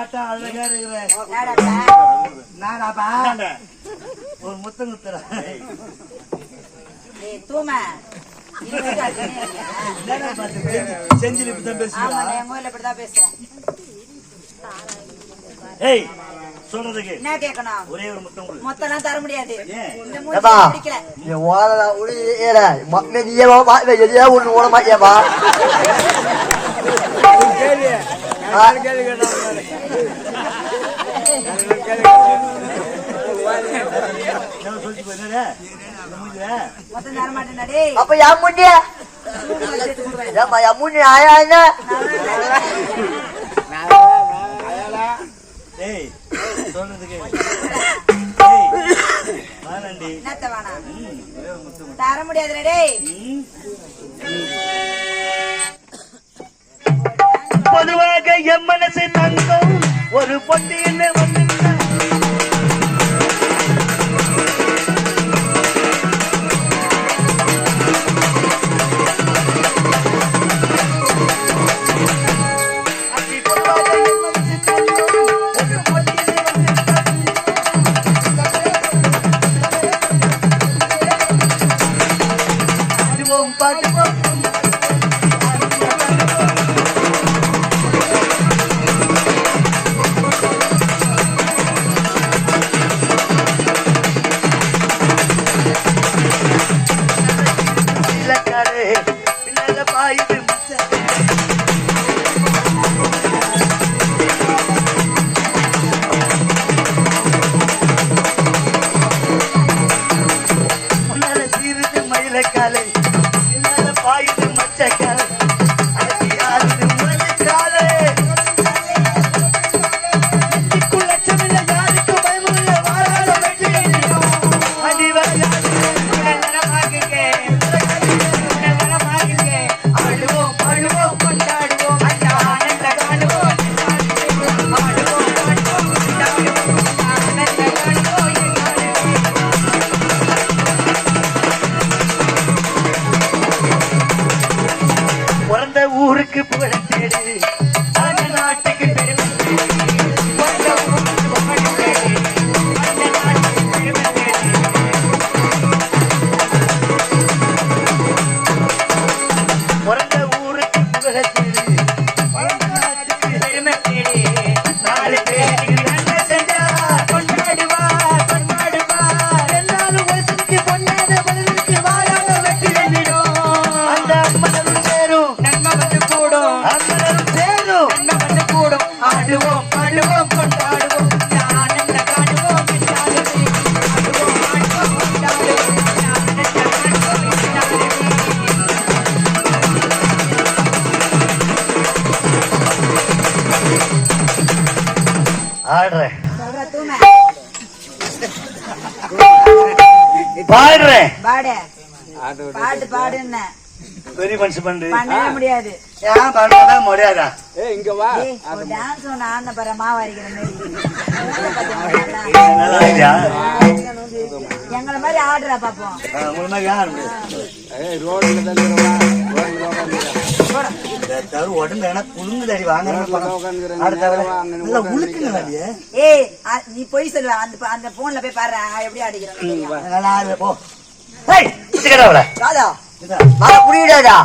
ஆட்டம் அழகா இருக்கிற. என்னடாப்பா? நானாப்பா? ஒரு முத்தம் குத்துறேன் ஏய், தூமை. செஞ்சில இப்படிதான் பேசுவோம். ஏய் சொல்றதுக்கு. என்ன கேட்கணும்? ஒரே ஒரு முத்தம் கொடு. மொத்தம்லாம் தர முடியாது? இந்த மூஞ்சி பிடிக்கல. உடி நீயே வா ஓட சொல்லிட்டு போயிருந்தா அப்ப ஆயா என்ன ஏய் சொல்றதுக்கு ஏய் என்னத்த தர முடியாதுடா டேய். என் மனசு தங்கம். ஒரு பொட்டி என்ன வந்து பாடுவோம் escalé. ஆடுறேன். பாடுறேன் பாடு. பாட்டு பாடுன்னு. பெரிய மனுஷன் பண்ணு பண்ணவே முடியாது. ஏன் பண்ணதான் முடியாதா? ஏய், ஒரு டான்ஸ் ஒண்ணு ஆடின பாரு மாவு அரைக்கிற மாதிரி. எங்களை மாதிரி ஆடுறா பாப்போம். உங்களை மாதிரி யார் தவிர உடம்பு ஏன்னா குலுங்குது அடி வாங்க நல்லா உழுக்குங்க அப்படியே ஏய் அ- நீ போய் சொல்லுவ அந்த அந்த போன்ல போய் பாரு. எப்படி அடிக்கிறேன் நல்லா ஆடுவே போ. ராதா மழை புரியுடாடா